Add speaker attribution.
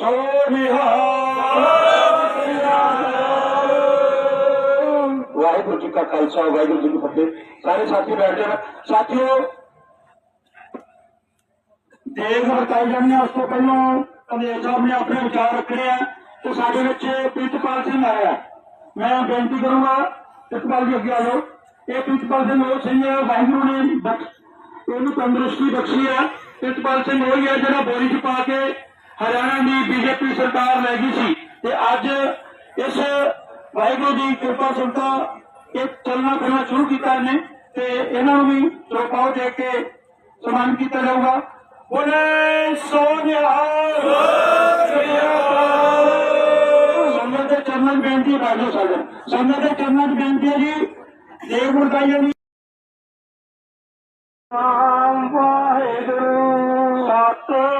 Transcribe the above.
Speaker 1: ਸੋ ਨਿਹਾਲ ਵਾਹਿਗੁਰੂ ਜੀ ਕਾ ਖਾਲਸਾ, ਵਾਹਿਗੁਰੂ ਜੀ ਕੀ ਫਤਿਹ। ਸਾਰੇ ਸਾਥੀ ਬੈਠ ਜਾਣ। ਸਾਥੀਓ ਦੇਖ ਵਰਤਾਈ ਜਾਂਦੇ ਉਸ ਤੋਂ ਪਹਿਲਾਂ ਕਨੇਰ ਸਾਹਿਬ ਨੇ ਆਪਣੇ ਵਿਚਾਰ ਰੱਖਣੇ ਆ ਤੇ ਸਾਡੇ ਵਿੱਚ ਪ੍ਰਿਤਪਾਲ ਸਿੰਘ ਆਇਆ ਮੈਂ ਬੇਨਤੀ ਕਰੂੰਗਾ ਪ੍ਰਿਤਪਾਲ ਜੀ ਅੱਗੇ ਆ ਜਾਓ। ਇਹ ਪ੍ਰਿਤਪਾਲ ਸਿੰਘ ਉਹ ਸਿੰਘ ਹੈ ਵਾਹਿਗੁਰੂ ਨੇ ਬਖਸ਼ ਇਹਨੂੰ ਤੰਦਰੁਸਤੀ ਬਖਸ਼ੀ ਹੈ ਪ੍ਰਿਤਪਾਲ ਸਿੰਘ ਉਹ ਹੀ ਹੈ ਜਿਹੜਾ ਬੋਰੀ 'ਚ ਪਾ ਕੇ ਹਰਿਆਣਾ ਦੀ ਬੀਜੇਪੀ ਸਰਕਾਰ ਲੈ ਗਈ ਸੀ ਤੇ ਅੱਜ ਇਸ ਵਾਹਿਗੁਰੂ ਦੀ ਕਿਰਪਾ ਸੁਣਤਾ ਇਹ ਚੱਲਣਾ ਫਿਰਨਾ ਸ਼ੁਰੂ ਕੀਤਾ ਇਹਨੇ ਤੇ ਇਹਨਾਂ ਨੂੰ ਵੀ ਚੌਪਾਓ ਦੇ ਕੇ ਸਨਮਾਨ ਕੀਤਾ ਜਾਊਗਾ। ਬੋਲੇ ਸੋਨਿਆ। ਸੰਗਤ ਦੇ ਚਰਨਾਂ 'ਚ ਬੇਨਤੀ ਰਾਜੋ ਬਾਜੋ ਸੰਗਤ ਦੇ ਚਰਨਾਂ 'ਚ ਬੇਨਤੀ ਹੈ ਜੀ, ਦੇਵ ਗੁਰਦਾਈਆਂ ਦੀ ਨਾਮ ਵਾਹਿਗੁਰੂ ਸਤਨਾਮ